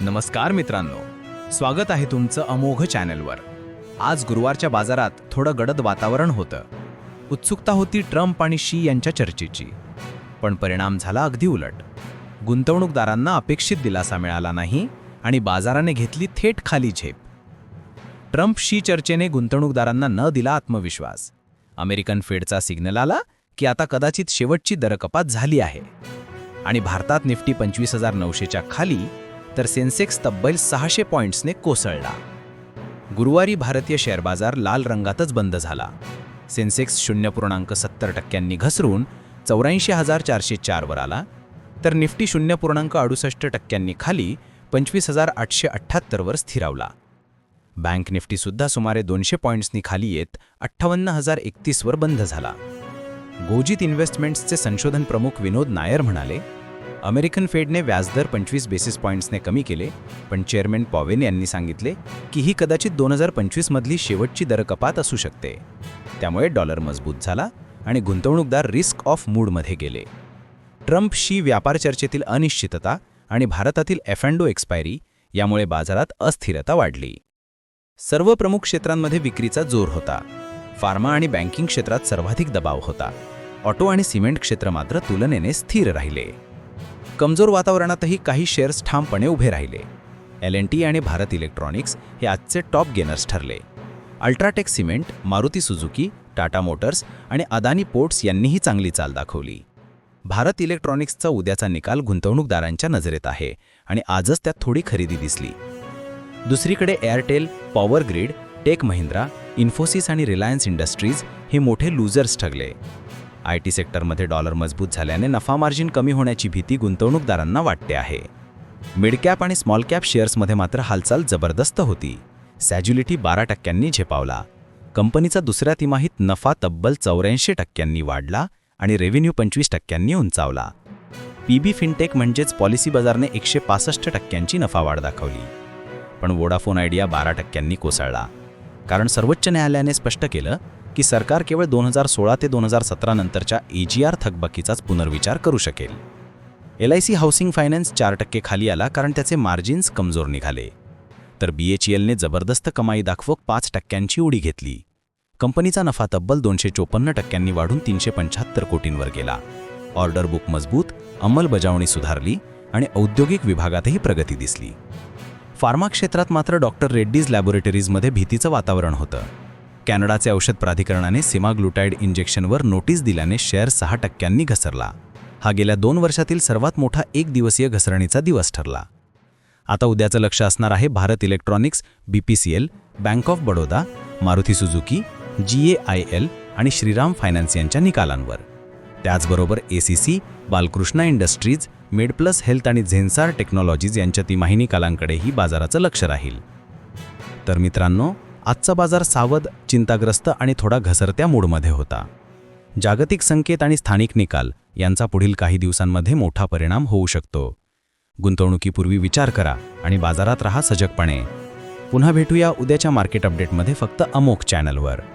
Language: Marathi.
नमस्कार मित्रांनो. स्वागत आहे तुमचं अमोघ चॅनलवर. आज गुरुवारच्या बाजारात थोडं गडद वातावरण होतं. उत्सुकता होती ट्रम्प आणि शी यांच्या चर्चेची. पण परिणाम झाला अगदी उलट. गुंतवणूकदारांना अपेक्षित दिलासा मिळाला नाही आणि बाजाराने घेतली थेट खाली झेप. ट्रम्प शी चर्चेने गुंतवणूकदारांना न दिला आत्मविश्वास. अमेरिकन फेडचा सिग्नल आला की आता कदाचित शेवटची दरकपात झाली आहे. आणि भारतात निफ्टी पंचवीस हजार नऊशेच्या खाली तर सेन्सेक्स तब्बल सहाशे पॉइंट्सने कोसळला. गुरुवारी भारतीय शेअर बाजार लाल रंगातच बंद झाला. सेन्सेक्स शून्य पूर्णांक सत्तर टक्क्यांनी घसरून चौऱ्याऐंशी हजार चारशे चारवर आला तर निफ्टी शून्य पूर्णांक अडुसष्ट टक्क्यांनी खाली पंचवीस हजार आठशे अठ्ठ्याहत्तरवर स्थिरावला. बँक निफ्टीसुद्धा सुमारे दोनशे पॉइंट्सनी खाली येत अठ्ठावन्न हजार एकतीसवर बंद झाला. गोजित इन्व्हेस्टमेंट्सचे संशोधन प्रमुख विनोद नायर म्हणाले अमेरिकन फेडने व्याजदर पंचवीस बेसिस पॉईंट्सने कमी केले पण चेअरमॅन पॉवेन यांनी सांगितले की ही कदाचित दोन हजार पंचवीसमधली शेवटची दरकपात असू शकते. त्यामुळे डॉलर मजबूत झाला आणि गुंतवणूकदार रिस्क ऑफ मूडमध्ये गेले. ट्रम्पशी व्यापार चर्चेतील अनिश्चितता आणि भारतातील एफँडो एक्सपायरी यामुळे बाजारात अस्थिरता वाढली. सर्व प्रमुख क्षेत्रांमध्ये विक्रीचा जोर होता. फार्मा आणि बँकिंग क्षेत्रात सर्वाधिक दबाव होता. ऑटो आणि सिमेंट क्षेत्र मात्र तुलनेने स्थिर राहिले. कमजोर वातावरणातही काही शेअर्स ठामपणे उभे राहिले. एल एन टी आणि भारत इलेक्ट्रॉनिक्स हे आजचे टॉप गेनर्स ठरले. UltraTech cement Maruti Suzuki Tata motors आणि अदानी पोर्ट्स यांनीही चांगली चाल दाखवली. भारत इलेक्ट्रॉनिक्सचा उद्याचा निकाल गुंतवणूकदारांच्या नजरेत आहे आणि आजच त्यात थोडी खरेदी दिसली. दुसरीकडे Airtel power grid tech Mahindra Infosys आणि रिलायन्स इंडस्ट्रीज हे मोठे लूजर्स ठरले. आय टी सेक्टरमध्ये डॉलर मजबूत झाल्याने नफा मार्जिन कमी होण्याची भीती गुंतवणूकदारांना वाटते आहे. मिडकॅप आणि स्मॉल कॅप शेअर्समध्ये मात्र हालचाल जबरदस्त होती. सॅज्युलिटी बारा टक्क्यांनी झेपावला. कंपनीचा दुसऱ्या तिमाहीत नफा तब्बल चौऱ्याऐंशी टक्क्यांनी वाढला आणि रेव्हेन्यू पंचवीस टक्क्यांनी उंचावला. पीबी फिनटेक म्हणजेच पॉलिसी बाजारने एकशे पासष्ट टक्क्यांची नफा वाढ दाखवली. पण वोडाफोन आयडिया बारा टक्क्यांनी कोसळला. कारण सर्वोच्च न्यायालयाने स्पष्ट केलं की सरकार केवळ दोन हजार सोळा ते दोन हजार सतरा नंतरच्या एजीआर थकबाकीचाच पुनर्विचार करू शकेल. L I C housing finance चार टक्के खाली आला कारण त्याचे मार्जिन्स कमजोर निघाले. तर बी एच एलने जबरदस्त कमाई दाखवत पाच टक्क्यांची उडी घेतली. कंपनीचा नफा तब्बल दोनशे चोपन्न टक्क्यांनी वाढून तीनशे पंच्याहत्तर कोटींवर गेला. ऑर्डर बुक मजबूत अंमलबजावणी सुधारली आणि औद्योगिक विभागातही प्रगती दिसली. फार्मा क्षेत्रात मात्र डॉक्टर रेड्डीज लॅबोरेटरीजमध्ये भीतीचं वातावरण होतं. कॅनडाचे औषध प्राधिकरणाने सिमाग्लुटाईड इंजेक्शनवर नोटीस दिल्याने शेअर सहा टक्क्यांनी घसरला. हा गेल्या दोन वर्षातील सर्वात मोठा एक दिवसीय घसरणीचा दिवस ठरला. आता उद्याचं लक्ष असणार आहे Bharat electronics B P C L bank of Baroda Maruti Suzuki G A I L आणि श्रीराम फायनान्स यांच्या निकालांवर. त्याचबरोबर A C C Balkrishna industries MedPlus health आणि झेन्सार टेक्नॉलॉजीज यांच्या तिमाही निकालांकडेही बाजाराचं लक्ष राहील. तर मित्रांनो आजचा बाजार सावध चिंताग्रस्त आणि थोडा घसरत्या मूडमध्ये होता. जागतिक संकेत आणि स्थानिक निकाल यांचा पुढील काही दिवसांमध्ये मोठा परिणाम होऊ शकतो. गुंतवणुकीपूर्वी विचार करा आणि बाजारात रहा सजगपणे. पुन्हा भेटूया उद्याच्या मार्केट अपडेटमध्ये फक्त अमोक चॅनलवर.